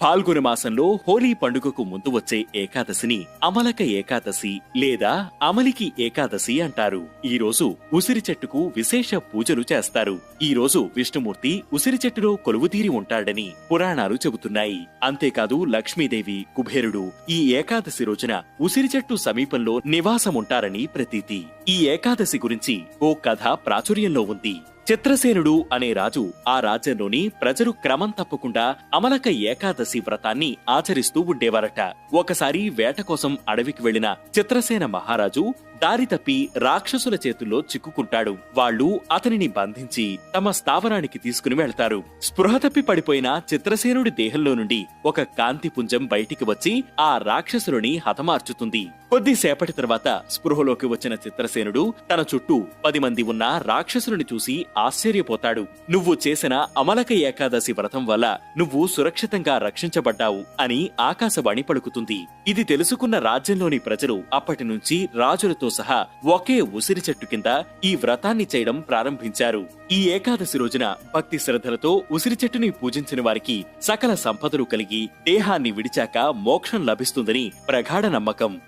పాల్గొన మాసంలో హోలీ పండుగకు ముందు వచ్చే ఏకాదశిని అమలక ఏకాదశి లేదా అమలికి ఏకాదశి అంటారు. ఈ రోజు ఉసిరి చెట్టుకు విశేష పూజలు చేస్తారు. ఈ రోజు విష్ణుమూర్తి ఉసిరి చెట్టులో కొలువుతీరి ఉంటాడని పురాణాలు చెబుతున్నాయి. అంతేకాదు లక్ష్మీదేవి కుబేరుడు ఈ ఏకాదశి రోజున ఉసిరి చెట్టు సమీపంలో నివాసముంటారని ప్రతీతి. ఈ ఏకాదశి గురించి ఓ కథ ప్రాచుర్యంలో ఉంది. చిత్రసేనుడు అనే రాజు ఆ రాజ్యంలోని ప్రజలు క్రమం తప్పకుండా అమలక ఏకాదశి వ్రతాన్ని ఆచరిస్తూ ఉండేవారట. ఒకసారి వేట కోసం అడవికి వెళ్ళిన చిత్రసేన మహారాజు దారి తప్పి రాక్షసుల చేతుల్లో చిక్కుకుంటాడు. వాళ్ళు అతనిని బంధించి తమ స్థావరానికి తీసుకుని వెళ్తారు. స్పృహ తప్పి పడిపోయిన చిత్రసేనుడి దేహంలో నుండి ఒక కాంతి పుంజం బయటికి వచ్చి ఆ రాక్షసుని హతమార్చుతుంది. కొద్దిసేపటి తర్వాత స్పృహలోకి వచ్చిన చిత్రసేనుడు తన చుట్టూ పది మంది ఉన్న రాక్షసుని చూసి ఆశ్చర్యపోతాడు. నువ్వు చేసిన అమలక ఏకాదశి వ్రతం వల్ల నువ్వు సురక్షితంగా రక్షించబడ్డావు అని ఆకాశవాణి పలుకుతుంది. ఇది తెలుసుకున్న రాజ్యంలోని ప్రజలు అప్పటి నుంచి రాజులతో సహా ఒకే ఉసిరి చెట్టు కింద ఈ వ్రతాన్ని చేయడం ప్రారంభించారు. ఈ ఏకాదశి రోజున భక్తి శ్రద్ధలతో ఉసిరి చెట్టుని పూజించిన వారికి సకల సంపదలు కలిగి దేహాన్ని విడిచాక మోక్షం లభిస్తుందని ప్రగాఢ నమ్మకం.